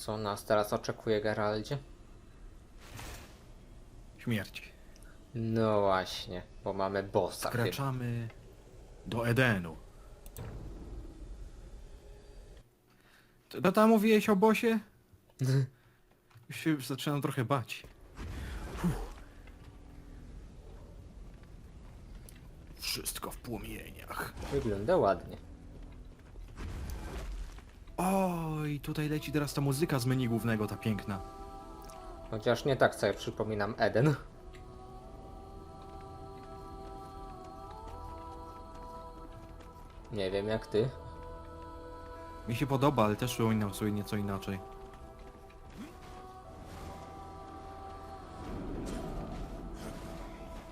Co nas teraz oczekuje, Geraldzie? Śmierć. No właśnie, bo mamy bossa. Wkraczamy do Edenu. To tam mówiłeś o bosie? Już się zaczynam trochę bać. Fuh. Wszystko w płomieniach. Wygląda ładnie. Oj, tutaj leci teraz ta muzyka z menu głównego, ta piękna. Chociaż nie tak sobie przypominam Eden. Nie wiem jak ty. Mi się podoba, ale też przypominam sobie nieco inaczej.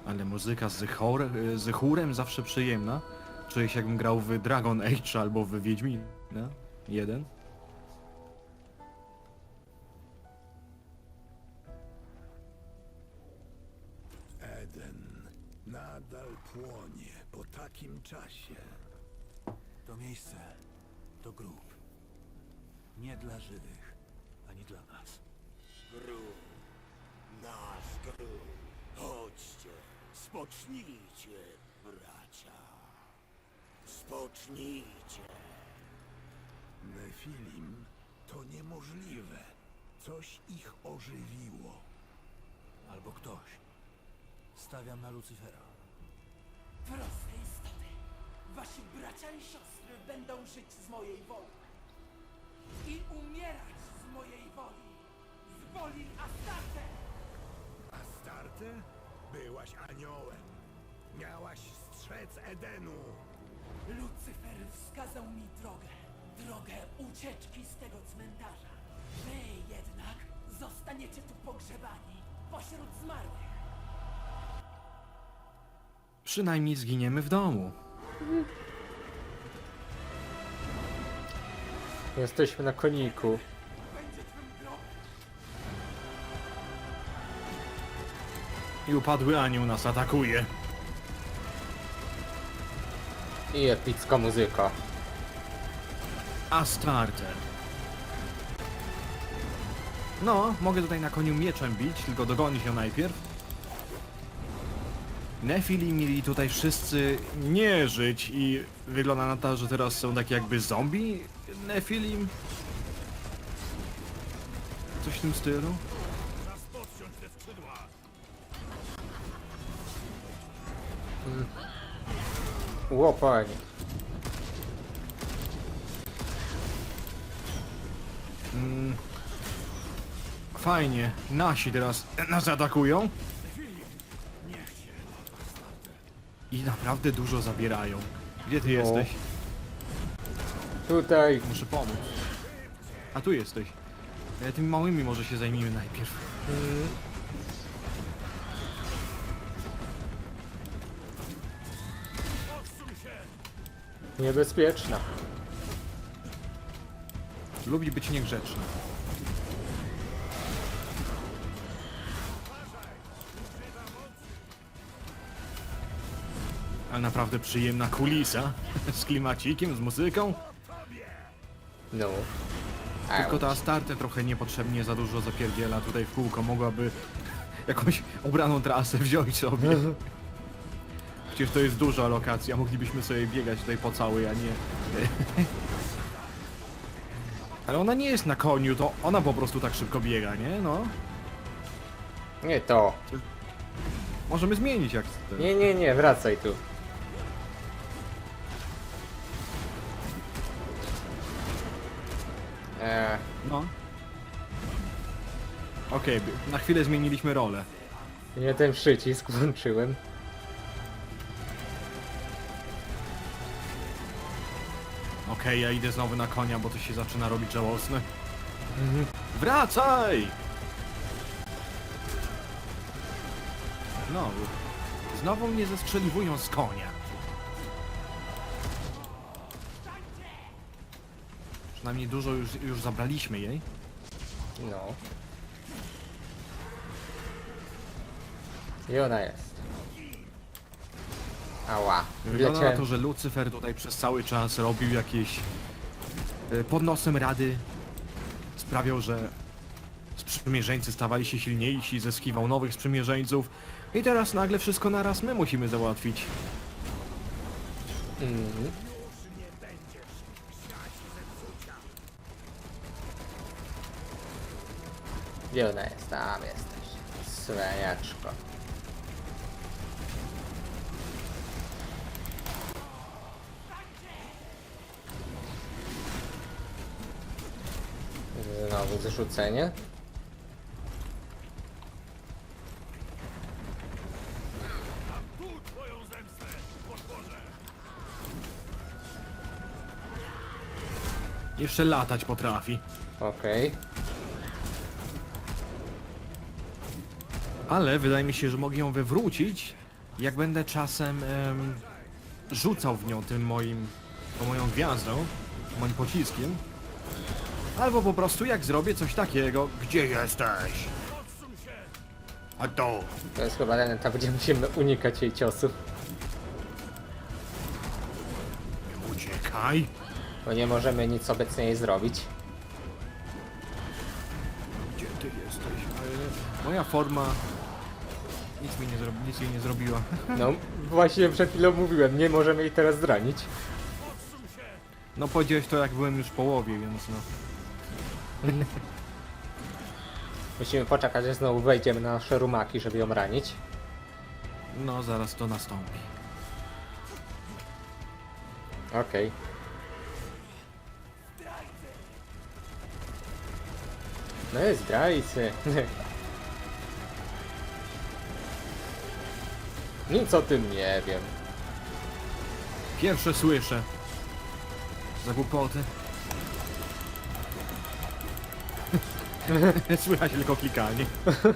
Ale muzyka z, chor, z chórem zawsze przyjemna. Czuję się jakbym grał w Dragon Age albo w Wiedźmin. No? Jeden. Eden nadal płonie po takim czasie. To miejsce to grób. Nie dla żywych, ani dla nas. Grób, nasz grób. Chodźcie, spocznijcie, bracia. Spocznijcie. Nefilim to niemożliwe. Coś ich ożywiło. Albo ktoś. Stawiam na Lucyfera. Proste istoty. Wasi bracia i siostry będą żyć z mojej woli. I umierać z mojej woli. Z woli Astarte. Astarte? Byłaś aniołem. Miałaś strzec Edenu. Lucyfer wskazał mi drogę. Drogę ucieczki z tego cmentarza. Wy jednak zostaniecie tu pogrzebani pośród zmarłych. Przynajmniej zginiemy w domu. Jesteśmy na koniku. Będzie twym grobem. I upadły anioł nas atakuje. I epicka muzyka. Astarte. No, mogę tutaj na koniu mieczem bić, tylko dogonić ją najpierw. Nefili mieli tutaj wszyscy nie żyć i wygląda na to, że teraz są takie jakby zombie Nefilim. Coś w tym stylu. Czas Łopanie. Fajnie, nasi teraz nas atakują. I naprawdę dużo zabierają. Gdzie ty jesteś? Tutaj. Muszę pomóc. A tu jesteś. E, Tymi małymi może się zajmijmy najpierw. Niebezpieczna. Lubi być niegrzeczny. Ale naprawdę przyjemna kulisa. Z klimacikiem, z muzyką. No. Tylko ta Astarte trochę niepotrzebnie za dużo zapierdziela tutaj w kółko. Mogłaby jakąś obraną trasę wziąć sobie. Przecież to jest duża lokacja. Moglibyśmy sobie biegać tutaj po całej, a nie... Ale ona nie jest na koniu, to ona po prostu tak szybko biega, nie? No. Nie to. Możemy zmienić jak chcesz. Nie, nie, nie, wracaj tu. Eee, No. Okej, by- na chwilę zmieniliśmy rolę. nie ten przycisk włączyłem. Okej, ja idę znowu na konia, bo to się zaczyna robić żałosne. Wracaj! Znowu. Znowu mnie zestrzeliwują z konia. Przynajmniej dużo już, już zabraliśmy jej. No. I ona jest. Ała. Wygląda na Wleciałem. to, że Lucyfer tutaj przez cały czas robił jakieś e, pod nosem rady sprawiał, że sprzymierzeńcy stawali się silniejsi, zyskiwał nowych sprzymierzeńców i teraz nagle wszystko naraz my musimy załatwić. Mhm. Gdzie ona jest? Tam jesteś. Sweniaczko. Znowu zrzucenie. Jeszcze latać potrafi. Okej. Ale wydaje mi się, że mogę ją wywrócić, jak będę czasem em, rzucał w nią tym moim, tą moją gwiazdą, moim pociskiem. Albo po prostu jak zrobię coś takiego, gdzie jesteś? A to, To jest chyba ten etap, gdzie musimy unikać jej ciosów. uciekaj. Bo nie możemy nic obecnie jej zrobić. Gdzie ty jesteś? Ale moja forma nic mi nie zrobi, nic jej nie zrobiła. No, właśnie przed chwilą mówiłem, nie możemy jej teraz zranić. No powiedziałeś to jak byłem już w połowie, więc no. Musimy poczekać, aż znowu wejdziemy na nasze rumaki, żeby ją ranić. No zaraz to nastąpi. Okej. No jest zdrajcy. Nic o tym nie wiem. Pierwsze słyszę. Za głupoty. Słychać tylko klikanie.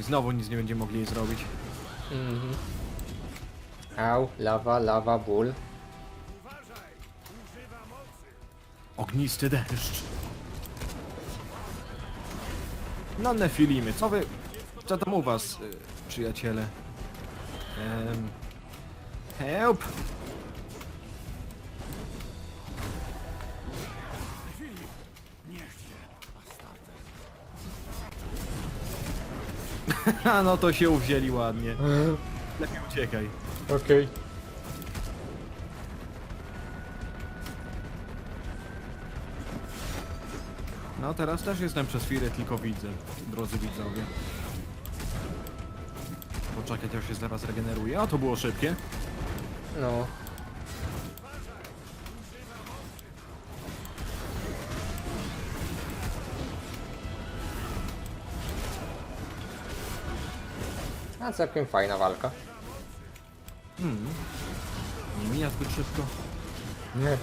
Znowu nic nie będziemy mogli jej zrobić. Mhm. Au, lawa, lawa, ból. Ognisty deszcz. No Nefilimy, co wy... Co tam u was, y, przyjaciele? Em... Help! Ha, no to się uwzięli ładnie. Lepiej uciekaj. Okej. No teraz też jestem przez chwilę, tylko widzę, drodzy widzowie. Poczekać, aż się zaraz regeneruje. A to było szybkie. No. A całkiem fajna walka. Nie mija zbyt szybko. Nie.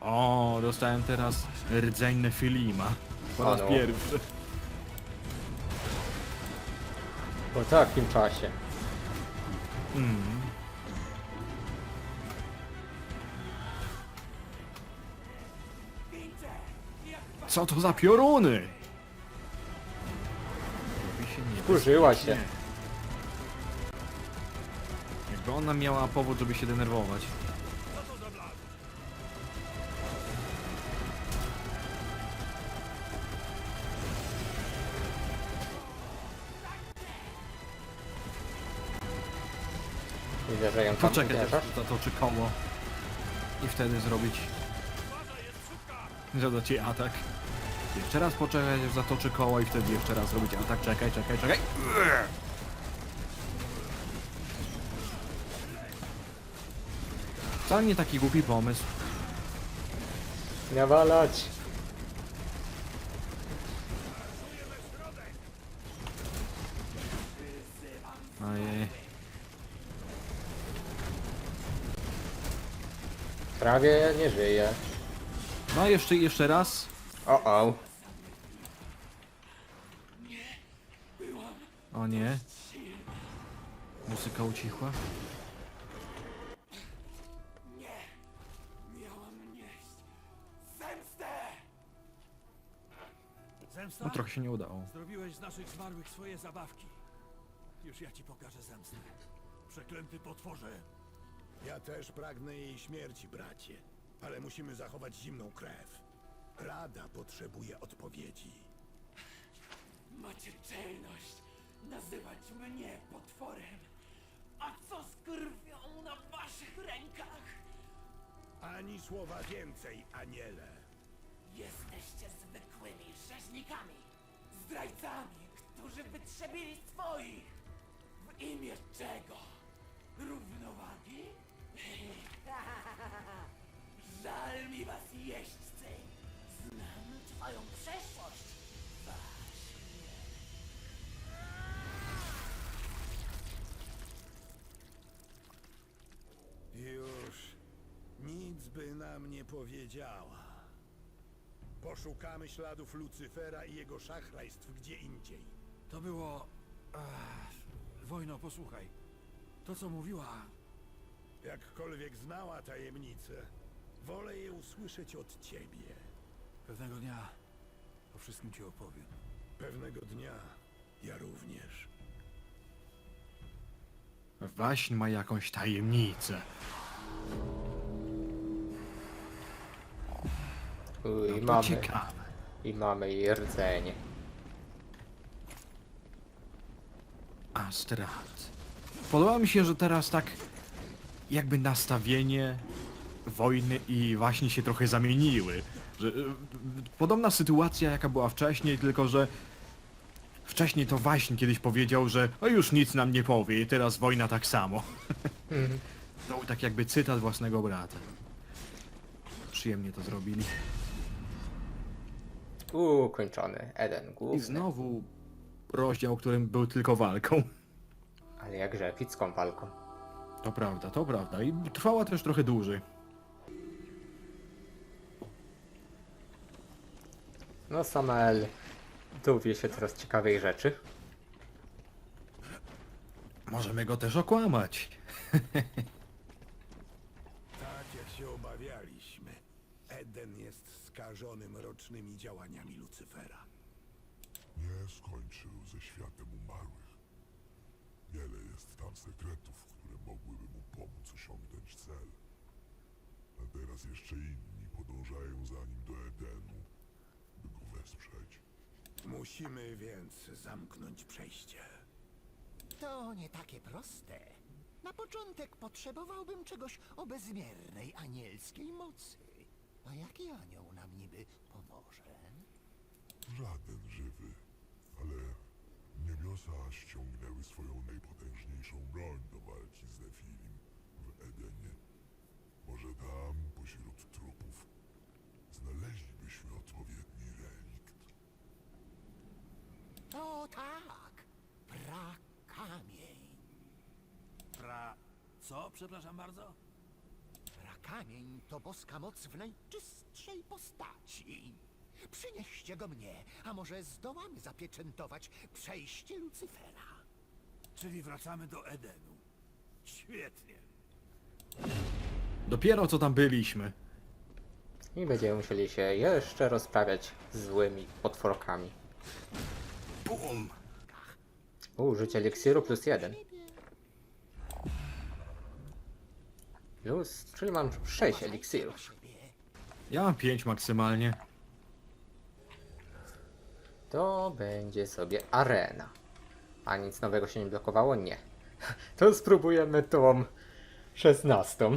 O, dostałem teraz rdzeń Nefilima. Po raz no. pierwszy. Po takim czasie. Mm. Co to za pioruny? Robi się nie. Wkurzyła się. Jakby ona miała powód, żeby się denerwować. Widzę, że ją tam Poczekaj, uderzasz. aż zatoczy koło. I wtedy zrobić... Zadać jej atak. Jeszcze raz poczekać, aż zatoczy koło i wtedy jeszcze raz zrobić atak. Czekaj, czekaj, czekaj. Wcale nie taki głupi pomysł. Nawalać. Ojej. Prawie nie żyje. No jeszcze, jeszcze raz. O, o. O nie. Muzyka ucichła. Miałam nieść zemstę! Zemsta? No trochę się nie udało. Zrobiłeś z naszych zmarłych swoje zabawki. Już ja ci pokażę zemstę. Przeklęty potworze! Ja też pragnę jej śmierci, bracie. Ale musimy zachować zimną krew. Rada potrzebuje odpowiedzi. Macie czelność nazywać mnie potworem. A co z krwią na waszych rękach? Ani słowa więcej, aniele. Jesteście zwykłymi rzeźnikami, zdrajcami, którzy wytrzebili swoich. W imię czego? Równowagi? Żal mi was jeźdźcy. Twoją przeszłość. Właśnie. Już nic by nam nie powiedziała. Poszukamy śladów Lucyfera i jego szachrajstw gdzie indziej. To było... Ach, wojno, posłuchaj. To, co mówiła... Jakkolwiek znała tajemnicę, wolę je usłyszeć od ciebie. Pewnego dnia o wszystkim ci opowiem. Pewnego dnia ja również. Waśń ma jakąś tajemnicę. Uj, No to mamy, ciekawe. I mamy jej rdzenie. Astrat. Podoba mi się, że teraz tak jakby nastawienie wojny i właśnie się trochę zamieniły. Że, y, podobna sytuacja jaka była wcześniej, tylko że wcześniej to właśnie kiedyś powiedział, że o już nic nam nie powie i teraz wojna tak samo. To był tak jakby cytat własnego brata. Przyjemnie to zrobili. Ukończony. Eden I główny. znowu rozdział, którym był tylko walką. Ale jakże epicką walką. To prawda, to prawda. I trwała też trochę dłużej. No Samael dowie się coraz ciekawej rzeczy. Możemy go też okłamać. Tak jak się obawialiśmy, Eden jest skażony mrocznymi działaniami Lucyfera. Nie skończył ze światem umarłych. Wiele jest tam sekretów, które mogłyby mu pomóc osiągnąć cel. A teraz jeszcze inni podążają za nim do Edenu. Musimy więc zamknąć przejście. To nie takie proste. Na początek potrzebowałbym czegoś o bezmiernej anielskiej mocy. A jaki anioł nam niby pomoże? Żaden żywy, ale niebiosa ściągnęły swoją najpotężniejszą broń do walki z Nefilim w Edenie. Może tam, pośród trupów, znaleźlibyśmy odpowiedni relikt. O tak! Prakamień. Pra... Co? Przepraszam bardzo? Prakamień to boska moc w najczystszej postaci. Przynieście go mnie, a może zdołamy zapieczętować przejście Lucyfera. Czyli wracamy do Edenu. Świetnie. Dopiero co tam byliśmy. I będziemy musieli się jeszcze rozprawiać z złymi potworkami. Bum! Użycie eliksiru plus jeden. Plus, czyli mam 6 eliksirów. Ja mam pięć maksymalnie. To będzie sobie arena. A nic nowego się nie blokowało? Nie. To spróbujemy tą 16.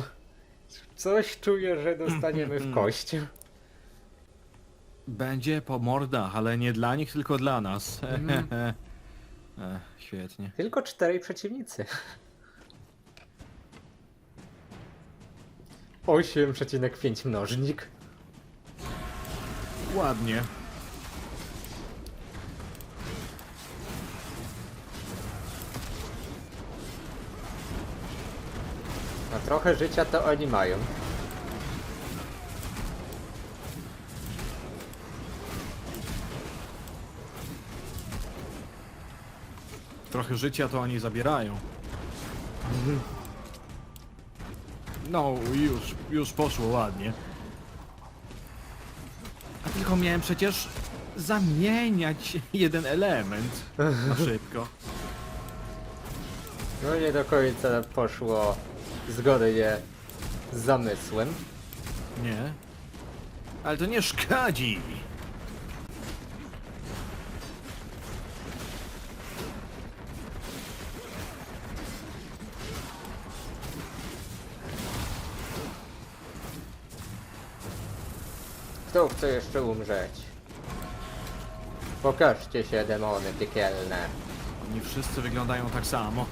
Coś czuję, że dostaniemy w kość. Będzie po mordach, ale nie dla nich, tylko dla nas. Ech, świetnie. Tylko czterej przeciwnicy. 8,5 mnożnik. Ładnie. No trochę życia to oni mają. Trochę życia to oni zabierają. No, już, już poszło ładnie. A tylko miałem przecież zamieniać jeden element na szybko. No nie do końca poszło zgodnie z zamysłem. Nie. Ale to nie szkodzi. Kto chce jeszcze umrzeć? Pokażcie się, demony piekielne. Oni wszyscy wyglądają tak samo.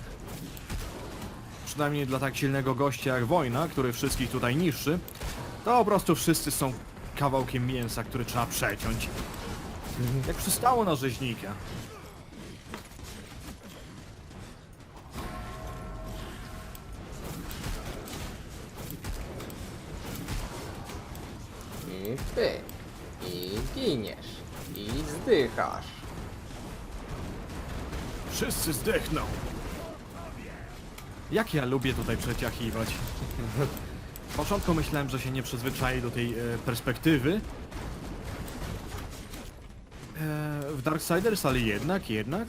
Przynajmniej dla tak silnego gościa jak wojna, który wszystkich tutaj niszczy, to po prostu wszyscy są kawałkiem mięsa, który trzeba przeciąć. Jak przystało na rzeźnika. Zdychasz. Wszyscy zdechną. Jak ja lubię tutaj przeciachiwać. W początku myślałem, że się nie przyzwyczai do tej e, perspektywy. E, w Darksiders, ale jednak, jednak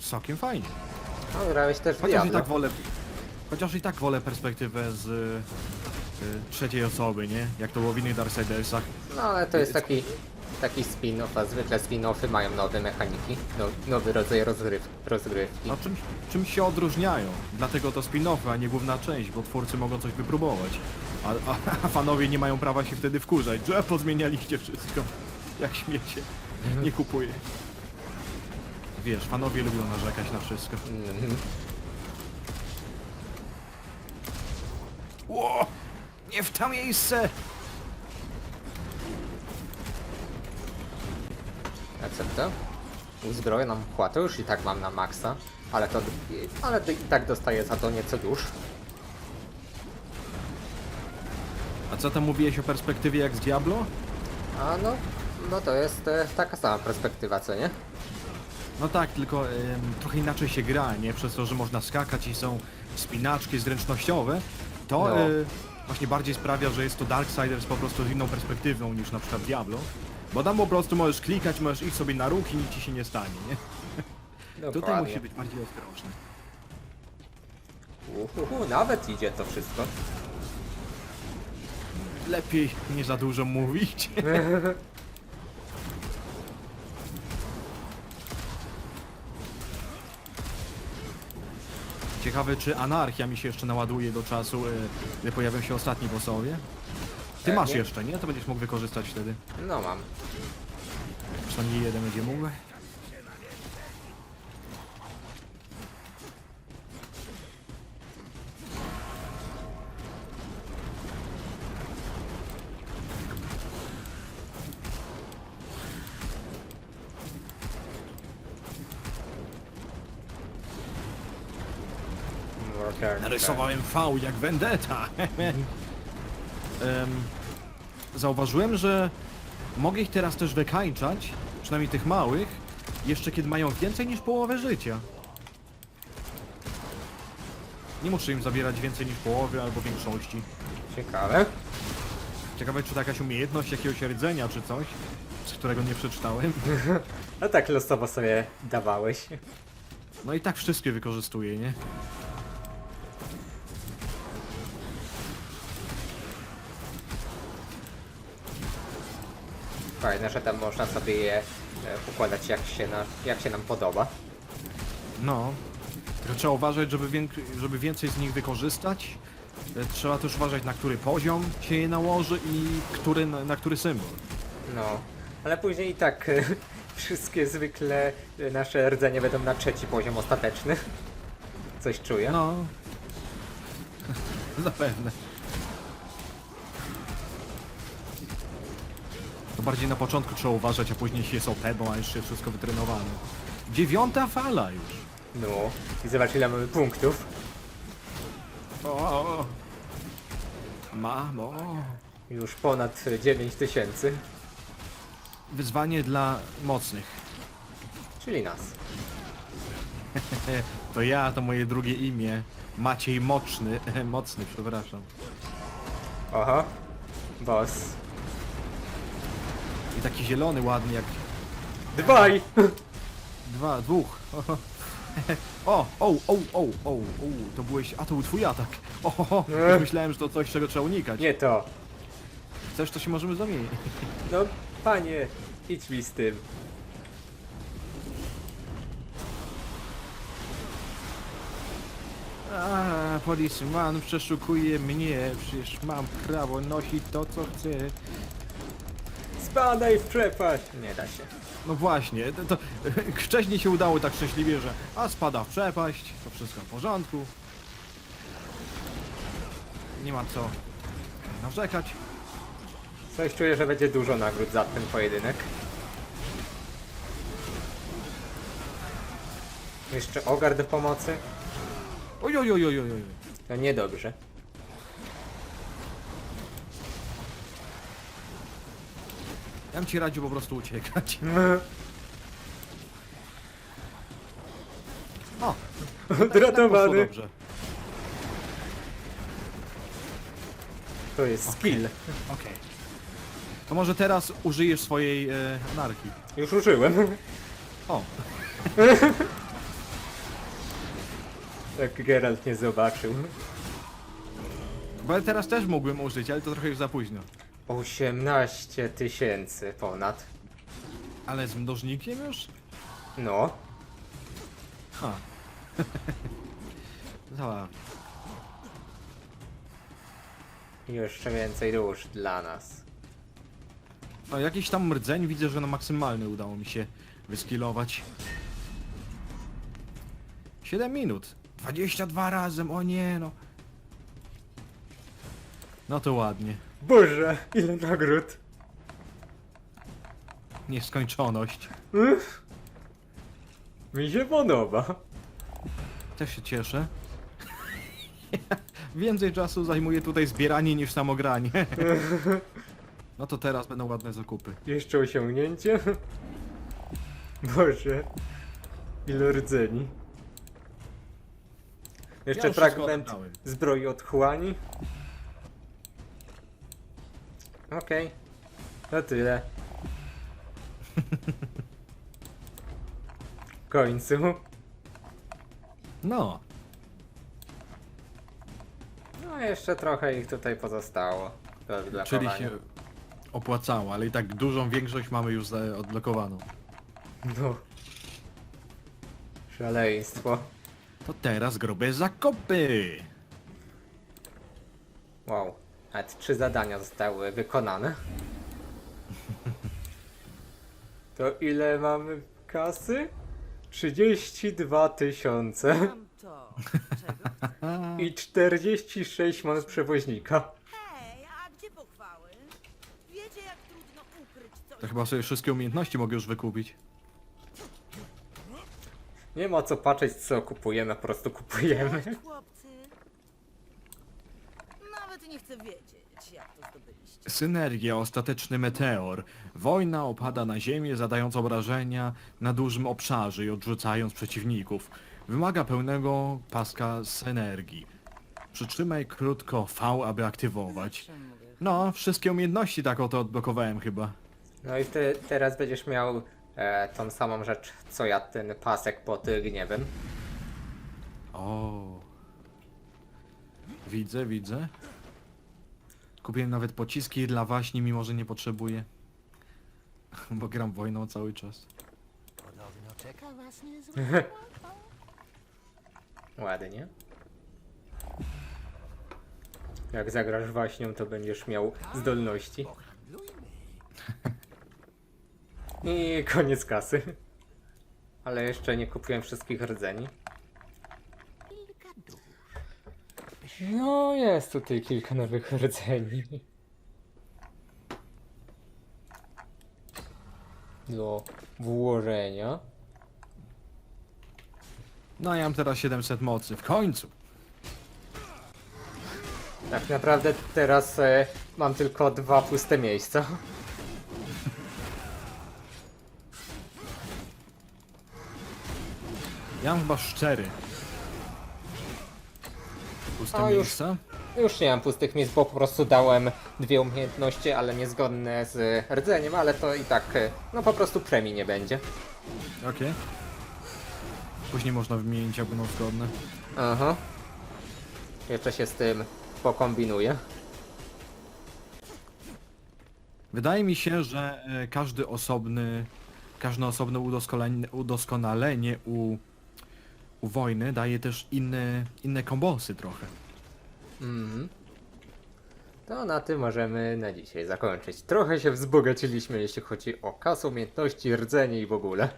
całkiem fajnie. No, grałeś też w Chociaż i Diablo. tak wolę. Chociaż i tak wolę perspektywę z y, trzeciej osoby, nie? Jak to było w innych Darksidersach. No ale to jest taki, taki spin-off, a zwykle spin-offy mają nowe mechaniki, no, nowy rodzaj rozgryw, rozgrywki. No czymś, czymś się odróżniają. Dlatego to spin-offy, a nie główna część, bo twórcy mogą coś wypróbować. A, a, a fanowie nie mają prawa się wtedy wkurzać, że pozmienialiście wszystko. Jak śmiecie. Nie kupuję. Wiesz, fanowie lubią narzekać na wszystko. Mhm. Ło! Nie w to miejsce! Uzbroję nam to już i tak mam na maksa, ale to, ale i tak dostaję za to nieco dusz. A co tam mówiłeś o perspektywie jak z Diablo? A no, no to jest e, taka sama perspektywa, co nie? No tak, tylko trochę inaczej się gra, nie? Przez to, że można skakać i są spinaczki zręcznościowe, to No. e, właśnie bardziej sprawia, że jest to Darksiders po prostu z inną perspektywą niż na przykład Diablo. Bo tam po prostu możesz klikać, możesz iść sobie na ruch i nic ci się nie stanie, nie? Tutaj Dokładnie. musi być bardziej ostrożny. Uhuhu, nawet idzie to wszystko. Lepiej nie za dużo mówić. Ciekawe, czy anarchia mi się jeszcze naładuje do czasu, e, gdy pojawią się ostatni bossowie. Ty masz Pewnie. jeszcze, nie? To będziesz mógł wykorzystać wtedy. No mam. Przynajmniej jeden będzie mógł. Narysowałem V jak Vendetta. Em, zauważyłem, że mogę ich teraz też wykańczać, przynajmniej tych małych, jeszcze kiedy mają więcej niż połowę życia. Nie muszę im zabierać więcej niż połowy albo większości. Ciekawe. Ciekawe, czy to jakaś umiejętność jakiegoś rdzenia czy coś, z którego nie przeczytałem. No tak losowo sobie dawałeś. No i tak wszystkie wykorzystuję, nie? Fajne, że tam można sobie je e, układać jak się, na, jak się nam podoba. No. Tylko trzeba uważać, żeby, żeby więcej z nich wykorzystać. E, Trzeba też uważać, na który poziom się je nałoży i który, na, na który symbol. No, ale później i tak e, wszystkie zwykle e, nasze rdzenie będą na trzeci poziom ostateczny. Coś czuję. No. Zapewne. Bardziej na początku trzeba uważać, a później się jest OP, bo ma już się wszystko wytrenowane. Dziewiąta fala już. No, i zobacz ile mamy punktów. O, mamo. Już ponad 9000, Wyzwanie dla mocnych. czyli nas. To ja, to moje drugie imię. Maciej Moczny. Mocny, przepraszam. Oho, boss. Taki zielony ładny jak Dwaj! dwa, dwóch. O, o, o, o, o, o, to byłeś, a to był twój atak. O, ho, ho. Nie. myślałem, że to coś, czego trzeba unikać. Nie to. Chcesz, to się możemy zamienić. No, panie, idź mi z tym. A, policeman przeszukuje mnie, przecież mam prawo nosić to, co chcę. Spadaj w przepaść! Nie da się. No właśnie, to, to wcześniej się udało tak szczęśliwie, że a spada w przepaść, to wszystko w porządku. Nie ma co narzekać. Coś czuję, że będzie dużo nagród za ten pojedynek. Jeszcze ogar do pomocy? Oj, oj, oj, oj, oj. oj. To niedobrze. Ja bym ci radził po prostu uciekać. O, tak poszło Odratowany. dobrze. To jest skill. Okej. To może teraz użyjesz swojej e, anarchii. Już użyłem. O, Jak Geralt nie zobaczył. bo ja teraz też mógłbym użyć, ale to trochę już za późno. 18 tysięcy ponad. Ale z mnożnikiem już? No. Ha. Zabawnie. Jeszcze więcej dusz dla nas. No jakiś tam rdzeń widzę, że na maksymalny udało mi się wyskilować. 7 minut. 22 razem, o nie no. No to ładnie. Boże, ile nagród. Nieskończoność. Mi się podoba. Też się cieszę. Więcej czasu zajmuje tutaj zbieranie niż samogranie. No to teraz będą ładne zakupy. Jeszcze osiągnięcie. Boże. Ile rdzeni. Jeszcze już wszystko fragment oddałem. zbroi otchłani. Okej. To tyle. W końcu. No, No jeszcze trochę ich tutaj pozostało. Do czyli odblokowania. się opłacało, ale i tak dużą większość mamy już za- odblokowaną. No. Szaleństwo. To teraz grube zakopy. Wow. Nawet trzy zadania zostały wykonane. To ile mamy kasy? 32 tysiące Mam to. Czego chcesz? i 46 monet przewoźnika. Hej, a gdzie pochwały? Wiecie, jak trudno ukryć coś. To chyba sobie wszystkie umiejętności mogę już wykupić. Nie ma co patrzeć co kupujemy, po prostu kupujemy. Chłopcy. Chcę wiedzieć, jak to zdobyliście. Synergia, ostateczny meteor. Wojna opada na ziemię, zadając obrażenia na dużym obszarze i odrzucając przeciwników. Wymaga pełnego paska z energii. Przytrzymaj krótko V, aby aktywować. Mówię. No, wszystkie umiejętności tak oto odblokowałem chyba. No i ty teraz będziesz miał e, tą samą rzecz co ja, ten pasek pod y, gniewem. O. Widzę, widzę. Kupiłem nawet pociski dla waśni, mimo że nie potrzebuję. Bo gram wojną cały czas. Podobno czeka was niezły Ładnie. Jak zagrasz waśnią, to będziesz miał zdolności. I koniec kasy. Ale jeszcze nie kupiłem wszystkich rdzeni. Kilka dusz. No, jest tutaj kilka nowych rdzeni. Do włożenia. No ja mam teraz 700 mocy, w końcu. Tak naprawdę teraz e, mam tylko dwa puste miejsca. Ja mam chyba szczery. Puste A, już. miejsca? Już nie mam pustych miejsc, bo po prostu dałem dwie umiejętności, ale niezgodne z rdzeniem, ale to i tak, e, no po prostu premii nie będzie. Okej. później można wymienić, jak będą zgodne. Aha. Jeszcze się z tym pokombinuję. Wydaje mi się, że e, każdy osobny, każde osobne udoskonalenie, udoskonalenie u, u wojny daje też inne, inne kombosy trochę. Mhm. To na tym możemy na dzisiaj zakończyć. Trochę się wzbogaciliśmy, jeśli chodzi o kasę, umiejętności, rdzenie i w ogóle.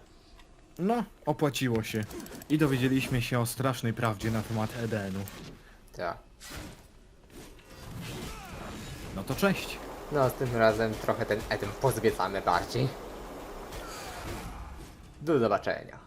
No, opłaciło się. I dowiedzieliśmy się o strasznej prawdzie na temat Edenu. Tak. No to cześć. No, z tym razem trochę ten Eden pozwiedzamy bardziej. Do zobaczenia.